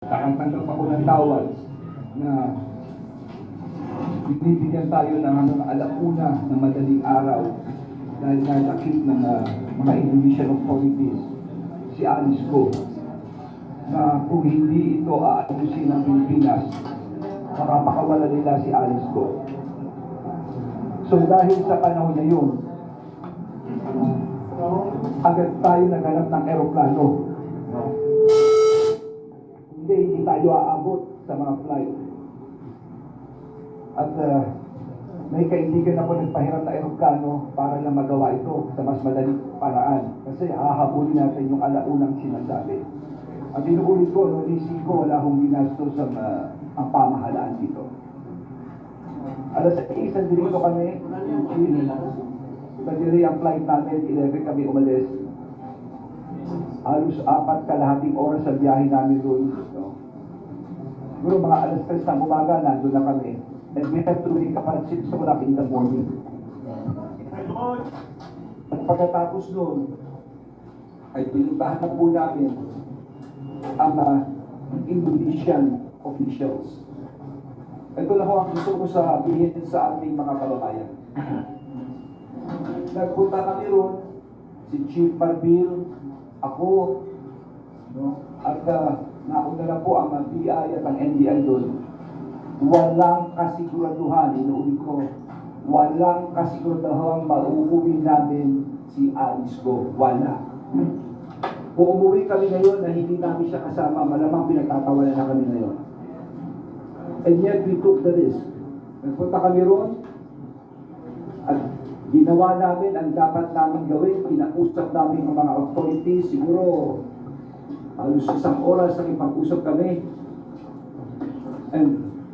Nakatanggap ako ng tawad na binibigyan tayo ng hanggang alauna ng madaling araw dahil nalakit ng ah, mga Indonesian authorities si Alice ko na kung hindi ito aayusin ng Pilipinas, makapakawala nila si Alice ko. So dahil sa panahon na yun, agad tayo naghanap ng aeroplano. Hindi, tayo aabot sa mga flight. At uh, may kaibigan ako nagpahiram na aeroplano para lang magawa ito sa mas madaling paraan. Kasi hahabulin natin yung alaunang sinasabi. At inuulit ko, no, nisip ko, wala akong ginastos ang, uh, ang pamahalaan dito. Alas 6, nandito kami. Nagdiri ang flight namin, 11 kami umalis. Halos apat kalahating oras sa biyahe namin doon. Siguro mga alas 3 ng umaga, nandun na kami. And we have to wake up at 6 o'clock in the morning. At pagkatapos doon, ay pinuntahan na po namin ang mga Indonesian officials. Ito po ang gusto ko sabihin sa aming mga kababayan. Nagpunta kami roon, si Chief Marbil, ako, no? at uh, na po ang BI at ang NBI doon. Walang kasiguraduhan, inuuli ko, walang kasiguraduhan mauuwi namin si Alice ko. Wala. Kung umuwi kami ngayon na hindi namin siya kasama, malamang pinagtatawanan na kami ngayon. And yet we took the risk. Nagpunta kami roon, at ginawa namin ang dapat namin gawin, pinausap namin ang mga authorities, siguro halos isang oras ang ipag-usap kami. And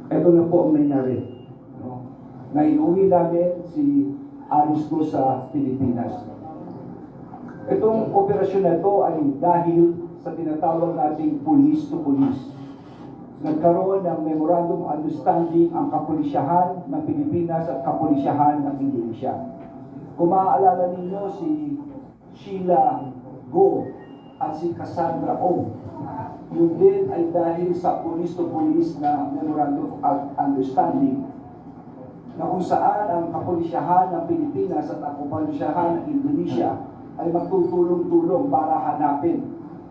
eto na po ang nangyari. No? Na inuwi namin si Alice ko sa Pilipinas. Itong operasyon na ito ay dahil sa tinatawag nating police to police. Nagkaroon ng memorandum understanding ang kapulisyahan ng Pilipinas at kapulisyahan ng Indonesia. Kung maaalala ninyo si Sheila Go at si Cassandra O. Yun din ay dahil sa police to police na memorandum of understanding na kung saan ang kapulisyahan ng Pilipinas at ang kapulisyahan ng Indonesia ay magtutulong-tulong para hanapin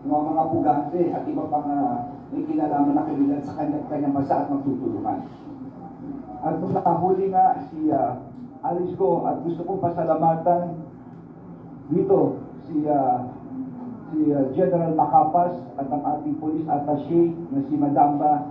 ng mga pugante at iba pang uh, may kinalaman na kailan sa kanyang-kanyang masa at magtutulungan. At nung nakahuli nga si uh, Alice ko at gusto kong pasalamatan dito si uh, si uh, General Macapas at ang ating police attaché na si Madamba.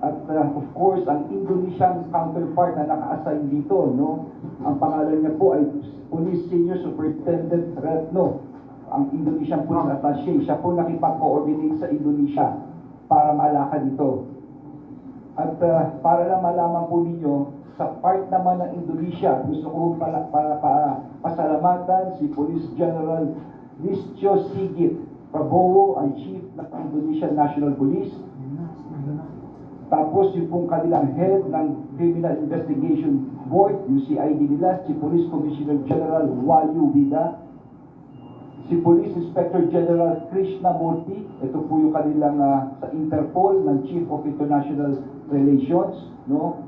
At uh, of course ang Indonesian counterpart na naka-assign dito no? Ang pangalan niya po ay Police Senior Superintendent Retno ang Indonesian Police Attaché siya po nakipag-coordinate sa Indonesia para malakad ito. At uh, para lang malaman po ninyo sa part naman ng Indonesia gusto ko pala, para, para pasalamatan si Police General Listio Sigit Prabowo ang Chief ng Indonesian National Police. Tapos yung pong kanilang head ng Criminal Investigation Board, yung CID nila, si Police Commissioner General Wayu Vida, si Police Inspector General Krishna Murthy, ito po yung kanilang ah, sa Interpol ng Chief of International Relations, no?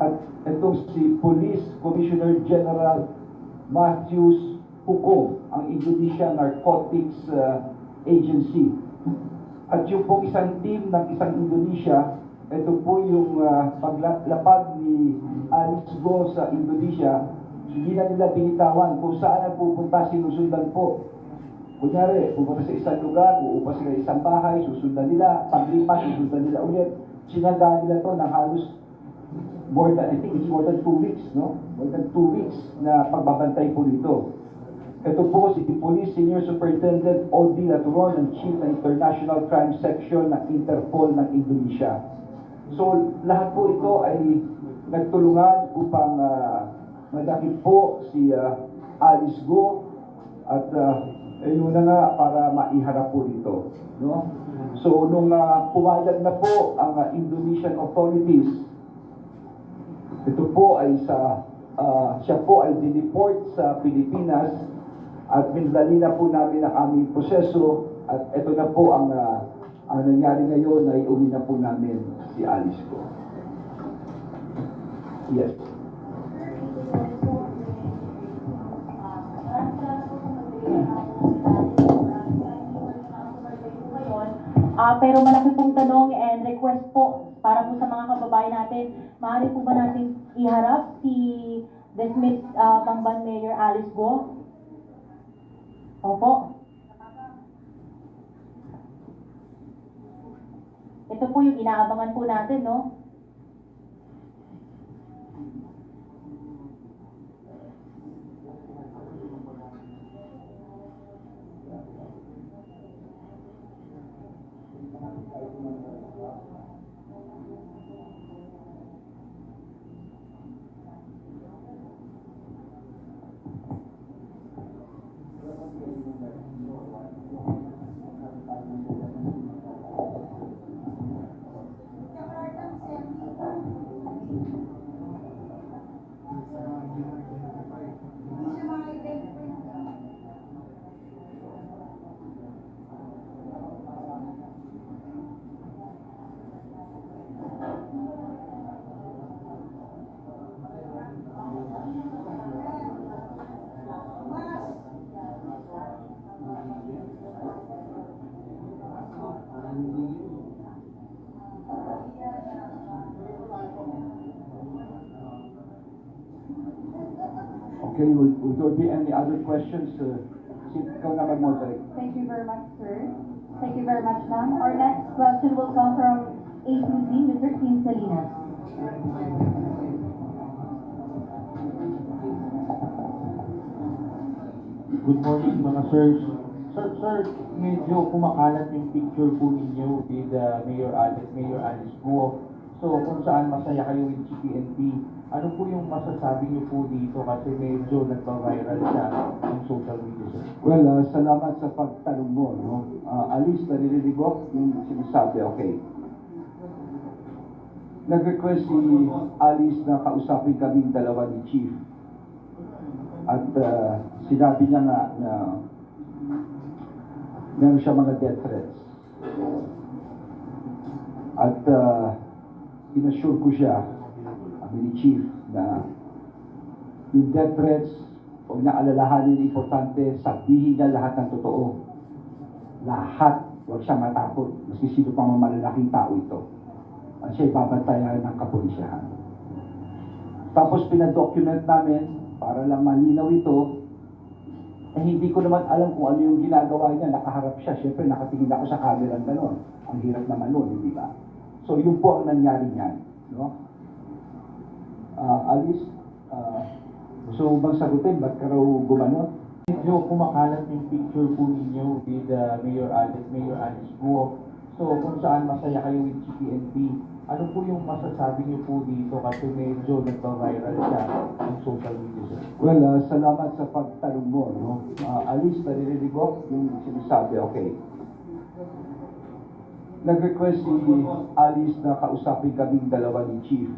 At ito si Police Commissioner General Matthews Huko, ang Indonesia Narcotics ah, Agency. At yung pong isang team ng isang Indonesia, ito po yung uh, paglapag ni Alice Go sa Indonesia, hindi na nila binitawan kung saan ang pupunta sinusundan po. Kunyari, pupunta sa isang lugar, uupa sila isang bahay, susundan nila, paglipat, susundan nila ulit. Sinandaan nila to ng halos more than, I think it's more than two weeks, no? More than two weeks na pagbabantay po dito. Ito po si Police Senior Superintendent Odi Laturon, ang Chief ng International Crime Section ng Interpol ng Indonesia. So lahat po ito ay nagtulungan upang uh, madakip po si uh, Alice Go at uh, ayun na nga para maiharap po dito. No? So nung uh, pumayag na po ang uh, Indonesian authorities, ito po ay sa uh, siya po ay dineport sa Pilipinas at minlali na po namin ang aming proseso at ito na po ang uh, Ang nangyari ngayon ay uwi na po namin si Alice ko. Yes. Ah, pero malaki pong tanong and request po para po sa mga kababayan natin. Maaari po ba natin iharap si dismissed uh, Bamban Mayor Alice Go? Opo. Ito po yung inaabangan po natin, no? Okay, will, will there be any other questions? Uh, ikaw na mag-moderate. Thank you very much, sir. Thank you very much, ma'am. Our next question will come from A to Z, Mr. Tim Salinas. Good morning mga sirs. Sir, sir, medyo kumakalat yung picture po ninyo with uh, Mayor Alice, Mayor Alice Guo. So kung saan masaya kayo with GPNP, ano po yung masasabi niyo po dito kasi medyo nagpa-viral siya ng social media sir? Well, uh, salamat sa pagtanong mo. No? Uh, Alice, naririnig mo yung sinasabi. Okay. Nag-request si Alice na kausapin kaming dalawa ni Chief. At uh, sinabi niya nga na meron siya mga death threats. At uh, inassure ko siya, Chief, na yung death threats, huwag niya alalahanin, importante, sabihin niya lahat ng totoo. Lahat, huwag siya matakot. Maski sino pang malalaking tao ito. At siya ibabantayan ng kapulisyahan. Tapos pinadocument namin, para lang malinaw ito, eh hindi ko naman alam kung ano yung ginagawa niya. Nakaharap siya. Siyempre, nakatingin ako sa camera ng gano'n. Ang hirap naman nun, hindi ba? So, yun po ang nangyari niyan. No? Ah, Alice, ah, gusto mo bang sagutin? Ba't ka raw gumanon? Medyo kumakalat yung picture po ninyo with uh, Mayor Alice, Mayor Alice Guo. So kung saan masaya kayo with GPNP, ano po yung masasabi niyo po dito kasi medyo nagpa-viral siya ng social media sir? Well, ah, salamat sa pagtanong mo. No? Ah, Alice, naririnig mo yung sinasabi. Okay. Nag-request si Alice na kausapin kaming dalawa ni Chief.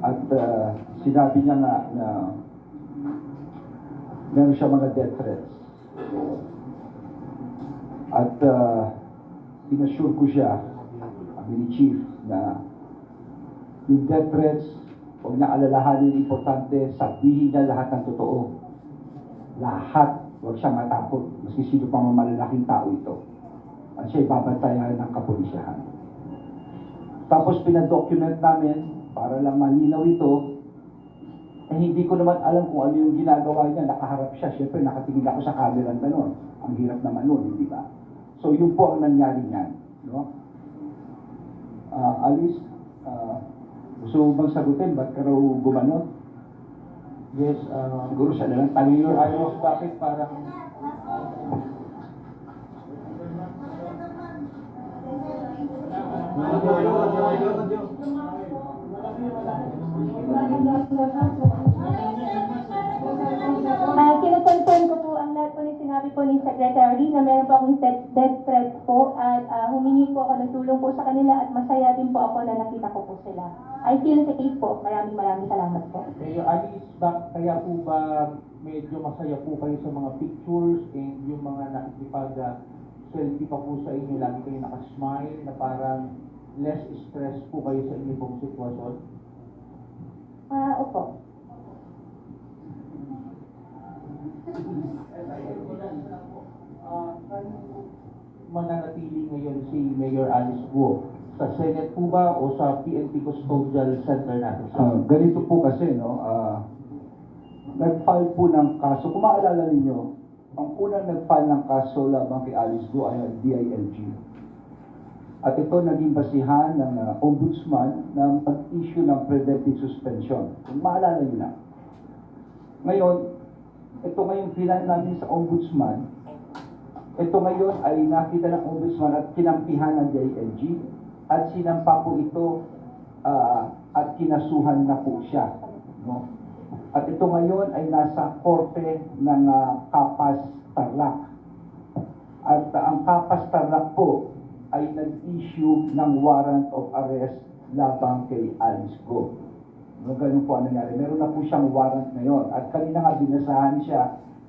At ah, sinabi niya nga na meron siya mga death threats. At uh, inassure ko siya, kami ni Chief, na yung death threats, huwag niya alalahanin, importante, sabihin niya lahat ng totoo. Lahat, huwag siya matakot, maski sino pang malalaking tao ito. At siya ibabantayan ng kapulisyahan. Tapos pinadocument namin, para lang malinaw ito, eh hindi ko naman alam kung ano yung ginagawa niya, nakaharap siya, syempre nakatingin ako sa camera ng gano'n. Ang hirap naman nun, hindi ba? So yun po ang nangyari niyan. No? Ah, Alice, ah, gusto mo bang sagutin? Ba't ka raw gumanon? Yes, uh, Siguro siya na lang Mayor tanong Alice, bakit parang Ah, kinoconfirm ko po ang lahat po ni sinabi po ni Secretary na meron po akong death, threats po at ah, humingi po ako ng tulong po sa kanila at masaya din po ako na nakita ko po sila. I feel safe po. Maraming maraming salamat po. Mayor Alice, ba, kaya po ba medyo masaya po kayo sa mga pictures and yung mga nakikipag uh, selfie pa po sa inyo, lagi kayo nakasmile, na parang less stress po kayo sa inyo pong sitwasyon? Ah, opo. Ah, mananatili ngayon si Mayor Alice Guo? Sa Senate po ba o sa PNP Custodial Center natin? Ah, ganito po kasi, no, ah, nag-file po ng kaso. Kung maalala ninyo, ang unang nag-file ng kaso labang kay Alice Go ay ang DILG. At ito naging basihan ng ah, ombudsman na mag-issue ng preventive suspension. Kung maalala niyo na. Ngayon, ito ngayon finan namin sa ombudsman, ito ngayon ay nakita ng ombudsman at kinampihan ng DILG at sinampa po ito ah, at kinasuhan na po siya. No? At ito ngayon ay nasa korte ng ah, Kapas Tarlac. At ah, ang Kapas Tarlac po ay nag-issue ng warrant of arrest labang kay Alice Go. No, ganun po ang nangyari. Meron na po siyang warrant ngayon. At kanina nga binasahan siya,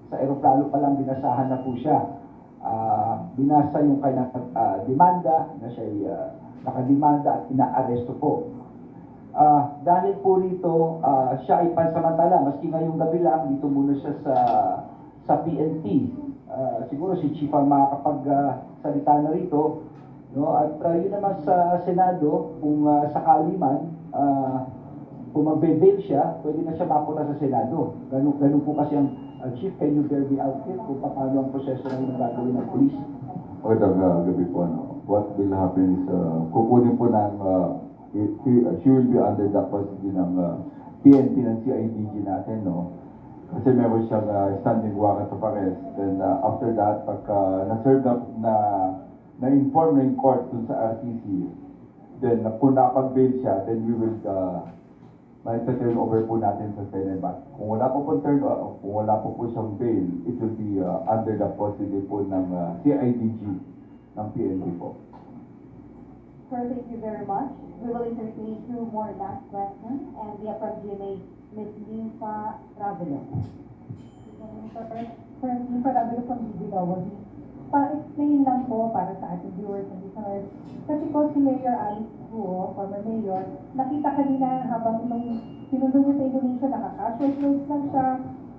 sa aeroplano pa lang binasahan na po siya. Ah, binasa yung kanyang ah, demanda na siya ay ah, nakademanda at inaaresto po. Ah, dahil po rito, ah, siya ay pansamantala, maski ngayong gabi lang, dito muna siya sa sa PNP. Ah, siguro si Chief ang makakapagsalita na rito. No? At ah, yun naman sa Senado, kung ah, sakali man, ah, kung magbe-bail siya, pwede na siya mapunta sa Senado. Ganun, ganun po kasi ang ah, Chief, can you bear me out here kung paano ang proseso yung gagawin ng police? Magandang uh, gabi po. Ano. What will happen is, uh, kukunin po ng, uh, he- he- uh, she will be under the custody ng uh, PNP ng CIDG natin, no? Kasi meron siyang uh, standing warrant of arrest. Then uh, after that, pagka na-serve na, na, na-inform na yung court dun sa RTC, then uh, kung nakapag-bail siya, then we will uh, may turn over po natin sa Senate. But kung wala po po turn, uh, kung wala po po siyang bail, it will be uh, under the custody po ng uh, CIDG ng PNP po. Sir, thank you very much. We will entertain two more last questions, and we have from GMA, Ms. Nympha Ravelo. Sir, parabi ko ng Bidawag, pa-explain lang po para sa ating viewers and listeners. Kasi po si Mayor Alice Guo, former mayor, nakita kanina habang nung sinundo niya sa Indonesia, naka-casual clothes lang siya,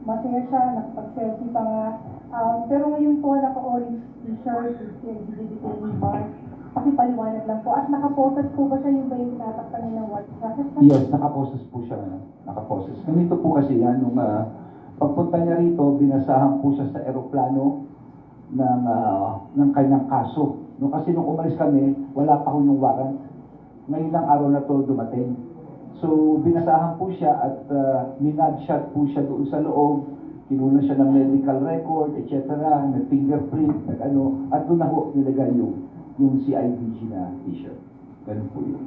masaya siya, nakapag-selfie pa nga. Um, pero ngayon po, naka-orange t-shirt, detainee mark, pakipaliwanag lang po. At nakaposas po ba siya yung ba yung tinatakpan niya ng jacket? Yes, nakaposes po siya. ano, Nakaposes. Ganito po kasi yan, nung ah, pagpunta niya rito, binasahan po siya sa eroplano ng, ah, ng kanyang kaso. No, kasi nung umalis kami, wala pa ko yung warrant. Ngayon lang araw na to dumating. So, binasahan po siya at uh, minagshot po siya doon sa loob. Kinuna siya ng medical record, etc. May fingerprint, nag ano, at doon na ho nilagay yung, yung CIDG na t-shirt. Ganun po yun.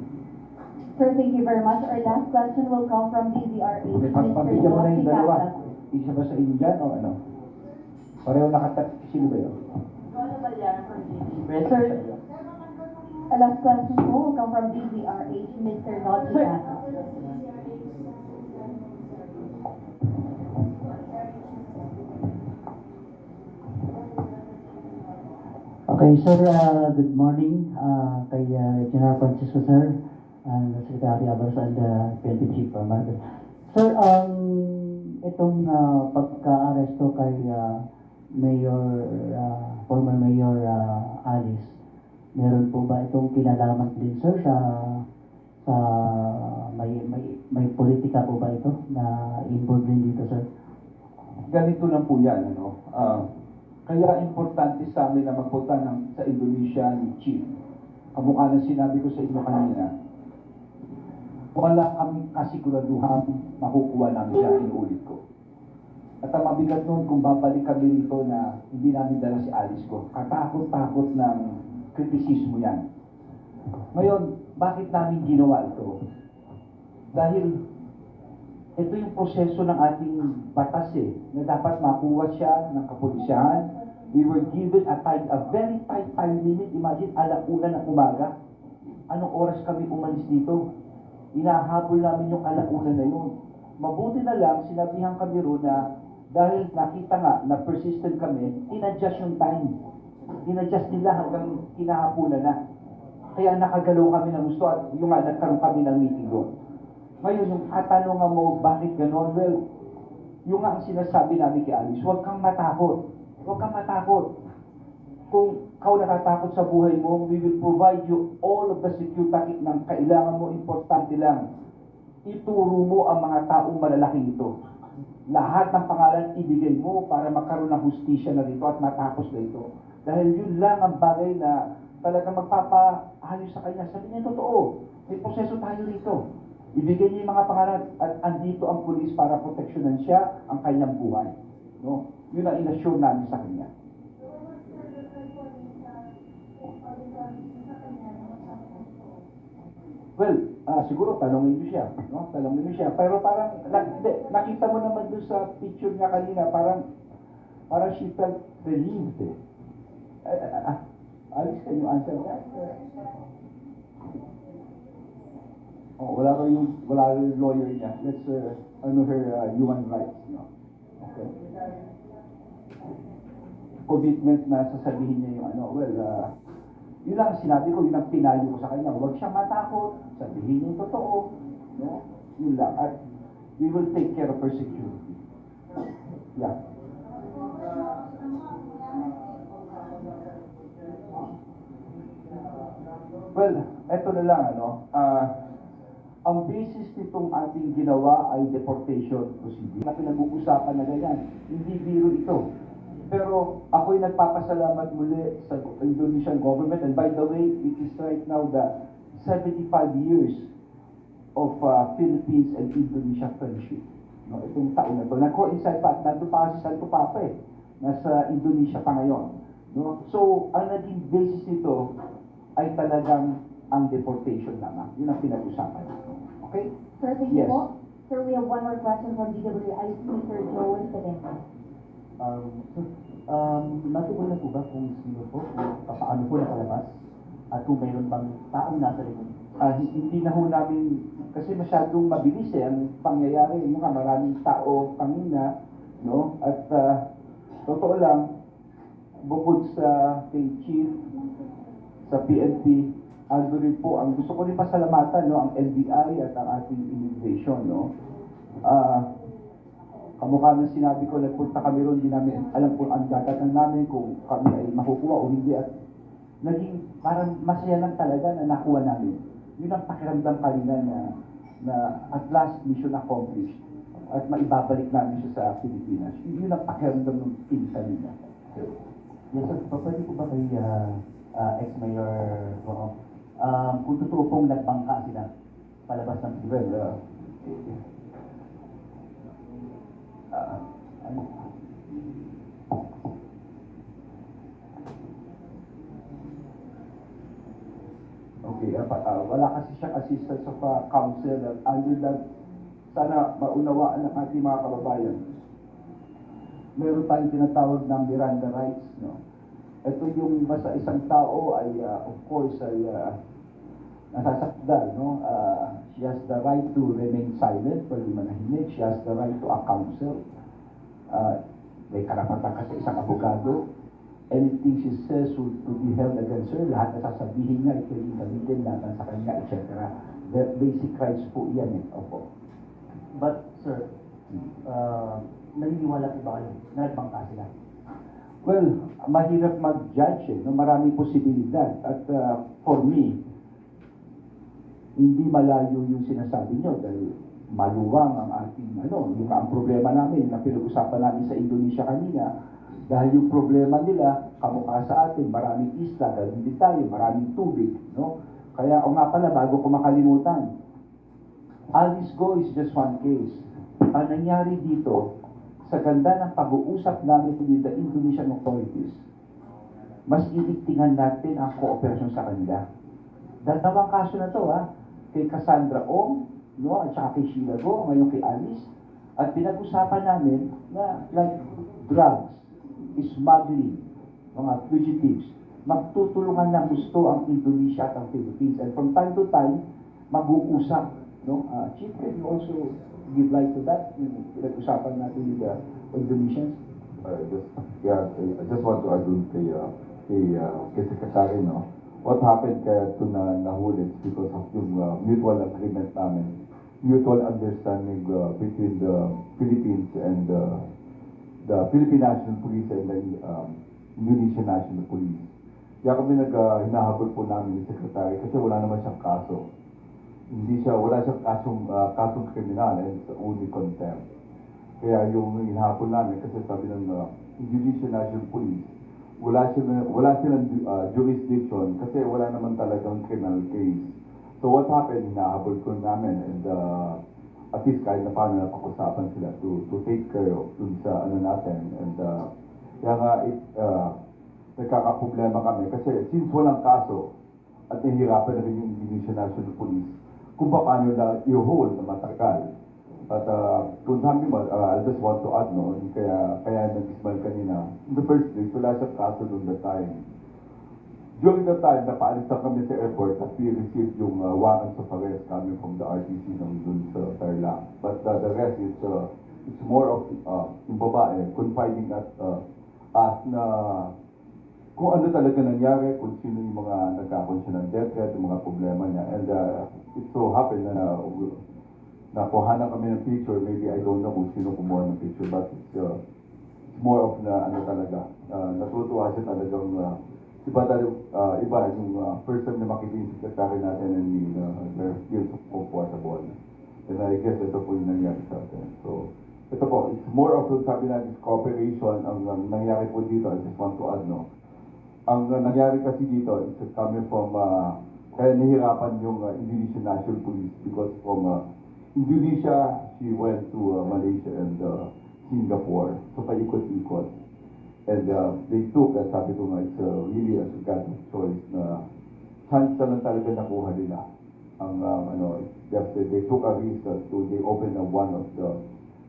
Sir, thank you very much. Our last question will come from DZRH, Okay, Mr. pag pabigyan mo na yung dalawa. Isa ba sa inyo dyan o ano? Pareho nakatat. Sino ba yun? Sir, a last question po will come from DZRH, Mr. Casas. Okay, sir, uh, good morning uh, kay uh, General Francisco, sir, and Secretary Alvarez and uh, PNP Chief uh, Marcos. Sir, um, itong uh, pagka-aresto kay uh, Mayor, uh, former Mayor uh, Alice, meron po ba itong kinalaman din, sir, sa sa may may may politika po ba ito na involved din dito, sir? Ganito lang po yan. Ano? Ah, kaya importante sa amin na magpunta ng, sa Indonesia ni Chief. Kamukha ng sinabi ko sa inyo kanina, wala kaming kasiguraduhan makukuha namin siya, inuulit ko. At ang mabigat noon kung babalik kami rito na hindi namin dala si Alice ko. Katakot-takot ng kritisismo yan. Ngayon, bakit namin ginawa ito? Dahil ito yung proseso ng ating batas eh, na dapat makuha siya ng kapulisyahan. We were given a time, a very tight time limit. Imagine, alauna ng umaga. Anong oras kami umalis dito? Inahabol namin yung alauna na yun. Mabuti na lang, sinabihan kami ro na dahil nakita nga na persistent kami, in-adjust yung time. inadjust nila hanggang kinahapunan na. Kaya nakagalaw kami ng gusto at yung nga, nagkaroon kami ng room. Ngayon, yung katanungan mo, bakit ganon? Well, yung nga ang sinasabi namin kay Alice, huwag kang matakot. Huwag kang matakot. Kung kau natatakot sa buhay mo, we will provide you all of the security ng kailangan mo, importante lang. Ituro mo ang mga taong malalaki ito. Lahat ng pangalan ibigay mo para magkaroon ng hustisya na dito at matapos na ito. Dahil yun lang ang bagay na talagang magpapaayos sa kanya. Sabi niya, totoo. May proseso tayo rito. Ibigay niya yung mga pangalan at andito ang pulis para proteksyonan siya ang kanyang buhay. No? Yun ang inassure namin sa kanya. Well, ah siguro tanongin niyo siya, no? Tanongin niyo siya. Pero parang na, nakita mo naman doon sa picture niya kanina, parang parang she felt relieved. Eh. Ah, ah, ah, Alice, can you answer that? Oh, wala ko yung wala yung lawyer niya. Let's uh, ano her uh, human rights, no? Okay. Commitment na sasabihin niya yung ano, well, uh, yun ang sinabi ko, yun ang pinayo ko sa kanya. Huwag siya matakot, sabihin yung totoo. No? Yun lang. At we will take care of her security. Yeah. Well, eto na lang, ano, ah, ang basis nitong ating ginawa ay deportation procedure. Na pinag-uusapan na ganyan. Hindi biro ito. Pero ako'y nagpapasalamat muli sa Indonesian government. And by the way, it is right now the 75 years of uh, Philippines and Indonesia friendship. No, itong taon na to. Nag-coincide pa at nandun pa kasi Santo Papa eh. Nasa Indonesia pa ngayon. No? So, ang naging basis nito ay talagang ang deportation lamang. Yun ang pinag-usapan natin. Okay? Sir, thank you Yes. po. Sir, we have one more question from DWIC, Mr. Joel Pedente. Um, um, natukoy na po ba kung sino po, kung paano po nakalabas, at kung mayroon bang taong nasa likod? Hi- hindi na ho namin, kasi masyadong mabilis eh, ang pangyayari, nga maraming tao kanina, no? At ah, totoo lang, bukod sa kay Chief, sa PNP, ando rin po, ang gusto ko rin pasalamatan, no, ang NBI at ang ating immigration, no? Ah, kamukha ng sinabi ko, nagpunta kami ron, hindi namin alam kung ang dadatan namin, kung kami ay makukuha o hindi, at naging parang masaya lang talaga na nakuha namin. Yun ang pakiramdam kanina na, na at last mission accomplished at maibabalik namin siya sa Pilipinas. Yun ang pakiramdam ng pinsan nila. Yes, sir. Pa- Pwede po ba kay ah, ah, ex-mayor Rojo? Um, kung totoo pong nagbangka sila palabas ng Well, uh, Okay, uh, uh, wala kasi siya assistance of uh, counsel at under that, sana maunawaan ng ating mga kababayan. Meron tayong tinatawag ng Miranda rights, no? Ito yung basta isang tao ay, uh, of course, ay uh, nasasakdal, no? Uh, she has the right to remain silent, pwede manahimik. She has the right to a counsel. Uh, may karapatan kasi isang abogado. Anything she says will, will be held against her. Lahat na sasabihin niya, ito yung gamitin laban sa kanya, etc. The basic rights po yan eh. Opo. But, sir, uh, naniniwala po ba kayo na nagbangka sila? Well, mahirap mag-judge eh. No? Maraming posibilidad. At uh, for me, hindi malayo yung sinasabi nyo dahil maluwang ang ating ano, yung ang problema namin na pinag-usapan namin sa Indonesia kanina dahil yung problema nila kamukha sa atin, maraming isla, ganun din tayo, maraming tubig, no? Kaya o nga pala bago ko makalimutan, Alice Go is just one case. Ang nangyari dito, sa ganda ng pag-uusap namin with the Indonesian authorities, mas iigtingan natin ang kooperasyon sa kanila. Dalawang kaso na to ha, kay Cassandra Ong, no, at saka kay Sheila Go, ngayon kay Alice, at pinag-usapan namin na like drugs, smuggling, mga fugitives, magtutulungan ng gusto ang Indonesia at ang Philippines. And from time to time, mag-uusap. No? Uh, Chief, can you also give light to that? Yung pinag-usapan natin with the Indonesians? Uh, just, yeah, I just want to add dun kay uh, kay, uh, kay Secretary, no? What happened kaya ito na nahuli because of yung uh, mutual agreement namin, mutual understanding uh, between the Philippines and uh, the Philippine National Police and the um, Indonesian National Police. Kaya kami nag, uh, po namin yung Secretary kasi wala naman siyang kaso. Hindi siya, wala siyang kasong, uh, kasong kriminal and it's only contempt. Kaya yung hinahabol namin kasi sabi ng uh, Indonesian National Police, wala silang, wala silang uh, jurisdiction kasi wala naman talagang criminal case. So what happened, hinahabol ko namin and uh, at least kahit na paano napag-usapan sila to, to take care of dun sa ano natin and uh, kaya nga it, uh, nagkakaproblema kami kasi since walang kaso at nahihirapan na rin yung Indonesian National Police kung paano na i-hold na matagal. At uh, kung sabi mo, uh, I just want to add no, kaya, kaya nag-smile kanina, in the first place, wala siyang kaso doon the time. During the time, napaalis na kami sa airport at we received yung uh, warrants of arrest coming from the RTC ng dun sa Tarlac. But uh, the rest is, uh, it's more of uh, yung babae confiding at uh, us na kung ano talaga nangyari, kung sino yung mga nagkakaroon siya ng death threat, yung mga problema niya. And uh, it so happened na uh, nakuha na kami ng picture, maybe I don't know kung sino kumuha ng picture, but it's, uh, it's more of na ano talaga, uh, natutuwa siya talagang uh, iba talaga, uh, iba yung uh, first time na makita yung secretary natin and we uh, they're feel so comfortable. And I guess ito po yung nangyari sa atin. So, ito po, it's more of yung sabi natin, cooperation, ang, ang nangyari po dito, I just want to add, no, ang uh, nangyari kasi dito, it's coming from, uh, kaya nahirapan yung uh, Indonesian National Police because from uh, Indonesia, she went to uh, Malaysia and uh, Singapore. So paikot-ikot. And uh, they took, uh, sabi ko nga, it's uh, really a God choice na chance na talaga nakuha nila. Ang, um, ano, just, they took a risk uh, to, they opened uh, one of the,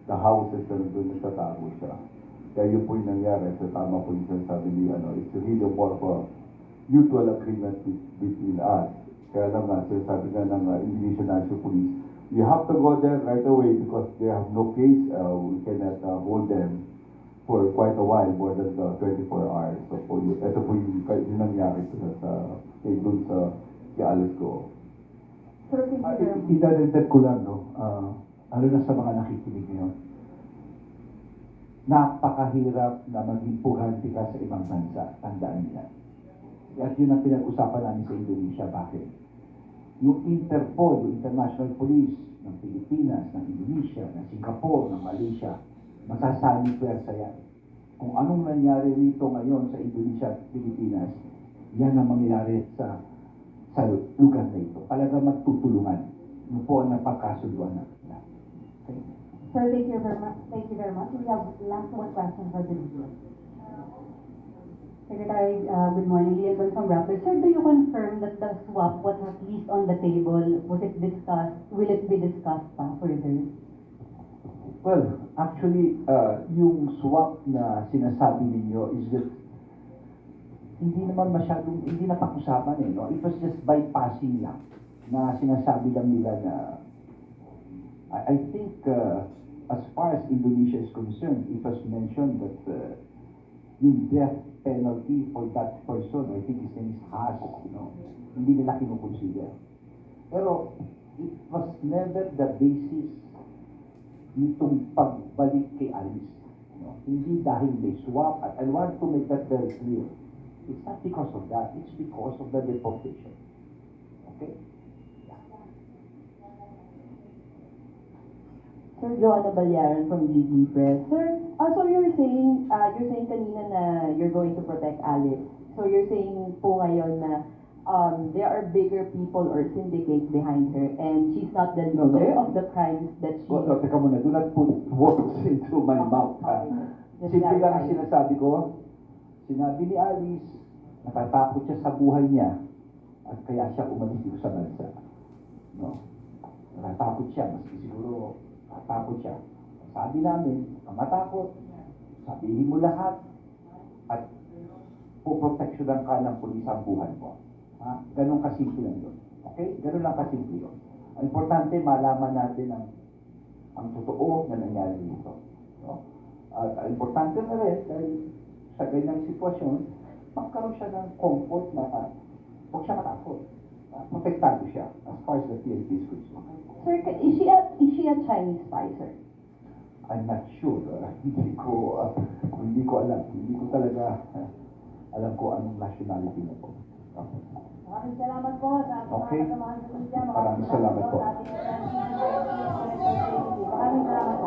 the houses na doon nagtatago siya. Kaya yun po yung nangyari. So tama po yung sinasabi ni, ano, it's really more of a mutual agreement be- between us. Kaya nga, sinasabi nga ng uh, Indonesian National Police, you have to go there right away because they have no case. Uh, we cannot uh, hold them for quite a while, more than uh, 24 hours. So po, yun, ito po yung, yung nangyari sa, sa kay dun sa Alice ko. Sir, thank you Ah, very much. Idadagdag ko lang, no, ah, lalo na sa mga nakikinig ngayon. Napakahirap na maging pugante ka sa ibang bansa. Tandaan niya. At yun ang pinag-usapan namin sa Indonesia. Bakit? Yung Interpol, yung International Police ng Pilipinas, ng Indonesia, ng Singapore, ng Malaysia, masasali pwersa yan. Kung anong nangyari rito ngayon sa Indonesia at Pilipinas, yan ang mangyayari sa sa lugar na ito. Talaga magtutulungan. Yun po ang napagkasunduan natin. Okay. Sir, thank you very much. Thank you very much. We have last one question for the media. Secretary, uh, good morning. Lian from Rappler. Sir, do you confirm that the swap was at least on the table? Was it discussed? Will it be discussed pa further? Well, actually, uh, yung swap na sinasabi ninyo is just hindi naman masyadong, hindi na pag-usapan eh, no? It was just bypassing lang na sinasabi lang nila na I, I think uh, as far as Indonesia is concerned, it was mentioned that uh, yung death penalty for that person, I think his name is Haas, you know, hindi nila kinukonsider. Pero it was never the basis nitong pagbalik kay Alice. No? Hindi dahil they swap. At I want to make that very clear. It's not because of that. It's because of the deportation. Okay? Sir Joanna Balyaran from GG Press. Sir, so you're saying, uh, you're saying kanina na you're going to protect Alice. So you're saying po ngayon na um, there are bigger people or syndicates behind her and she's not the No, no. leader of the crimes that she... Oh, no, teka muna. Do not put words into my mouth. ha? Just Simple lang ang clarify. sinasabi ko. Sinabi ni Alice, natatakot siya sa buhay niya at kaya siya umalis dito sa bansa. No? Natatakot siya, maski siguro natatakot siya. Sabi namin, kung matakot, sabihin mo lahat at puproteksyonan ka ng pulis ang buhay mo. Ha? Ganon kasimple lang yun. Okay? Ganon lang kasimple yun. Ang importante, malaman natin ang ang totoo na nangyari dito. No? At ang importante na rin, dahil sa ganyang sitwasyon, magkaroon siya ng comfort na uh, huwag siya matakot. Uh, protektado siya as far as the PNP is concerned. Sir, is she a, is she a Chinese spy, sir? I'm not sure. Hindi ko uh, hindi ko alam. Hindi ko talaga uh, alam ko anong nationality niya po. Okay. Maraming salamat po sa ating Okay. mga kasamahan sa. Maraming salamat po. Maraming salamat po.